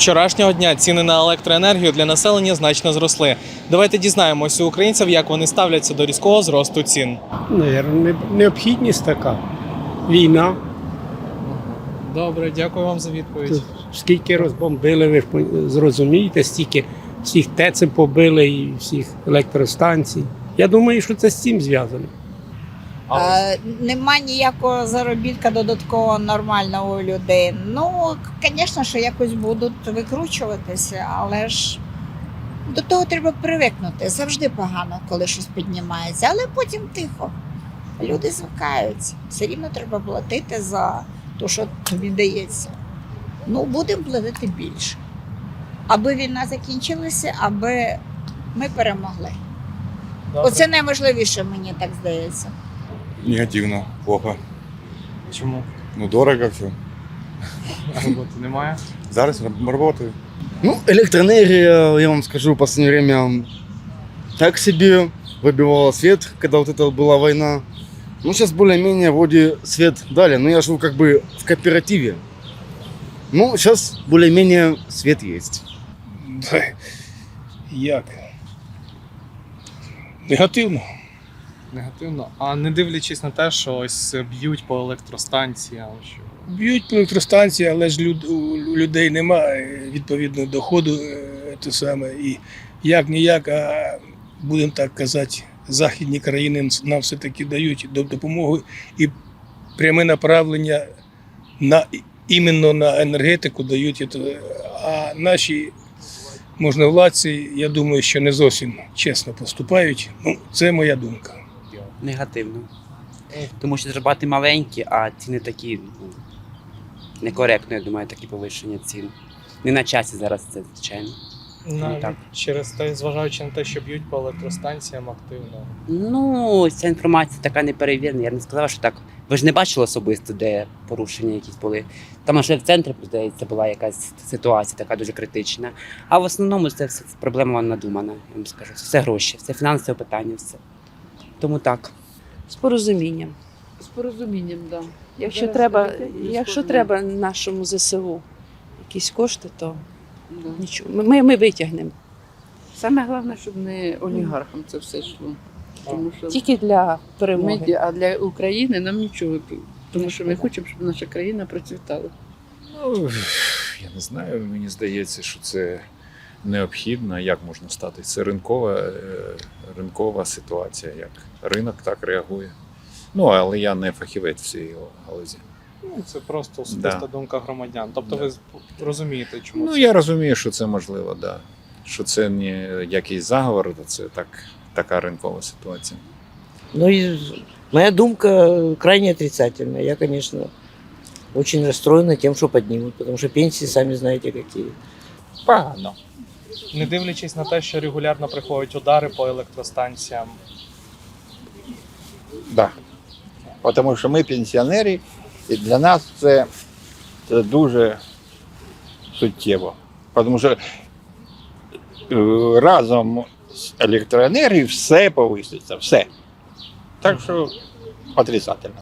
вчорашнього дня ціни на електроенергію для населення значно зросли. Давайте дізнаємося у українців, як вони ставляться до різкого зросту цін. Наверно, необхідність така. Війна. Добре, дякую вам за відповідь. Скільки розбомбили, ви зрозумієте, стільки всіх ТЕЦів побили і всіх електростанцій. Я думаю, що це з цим зв'язано. Е, Нема ніякого заробітка додаткового нормального у людей. Ну, звісно, що якось будуть викручуватися, але ж до того треба привикнути. Завжди погано, коли щось піднімається, але потім тихо. Люди звикаються. Все рівно треба платити за те, що тобі дається. Ну, будемо платити більше. Аби війна закінчилася, аби ми перемогли. Оце найважливіше, мені так здається. Негативно, плохо. Чому Ну, дорого все. роботи немає? Зараз работаю. Ну, электроэнергия, я вам скажу, в последнее время так себе выбивала свет, когда вот это была война. Ну, сейчас более-менее вроде свет дали, но я живу как бы в кооперативе. Ну, сейчас более-менее свет есть. Як? Негативно. Негативно. А не дивлячись на те, що ось б'ють по електростанціям, що Б'ють по електростанції, але ж люд, у людей немає відповідного доходу. е, Те саме. І як ніяк, а будемо так казати, західні країни нам все-таки дають до- допомогу і пряме направлення на іменно на енергетику дають. А наші можновладці, я думаю, що не зовсім чесно поступають. Ну, це моя думка. Негативно. Тому що зарплати маленькі, а ціни такі ну, некоректно, я думаю, такі повищення цін. Не на часі зараз це, звичайно. навіть так. через те, зважаючи на те, що б'ють по електростанціям активно. Ну, ця інформація така неперевірена. Я не сказала, що так. Ви ж не бачили особисто, де порушення якісь були. Там аж в центрі, здається, була якась ситуація така дуже критична. А в основному це все проблема надумана, я вам скажу. Все гроші, це фінансове питання, все. Тому так. З порозумінням. З порозумінням, да. Якщо Зараз треба, якщо треба нашому ЗСУ якісь кошти, то Да. нічого. Ми, ми, ми витягнемо. Саме головне, щоб не олігархам це все йшло. Тому що Тільки для ми, перемоги. а для України нам нічого. Тому що ми хочемо, щоб наша країна процвітала. Ну, я не знаю, мені здається, що це необхідно. Як можна стати? Це ринкова, е, ринкова ситуація, як ринок так реагує. Ну, але я не фахівець в цій галузі. Ну, це просто особиста Да. думка громадян. Тобто Да. ви розумієте, чому Ну, це? я розумію, що це можливо, да. Що це не якийсь заговор, а це так, така ринкова ситуація. Ну и моя думка крайне отрицательная. Я, конечно, очень расстроена тем, что поднимут, потому что пенсии, сами знаете, какие. Погано. Не дивлячись на те, що регулярно приходять удари по електростанціям. Да. Тому що ми пенсіонери, і для нас це, це дуже суттєво. Тому що е, разом з електроенергією все повиситься, все. Так що отрицательно.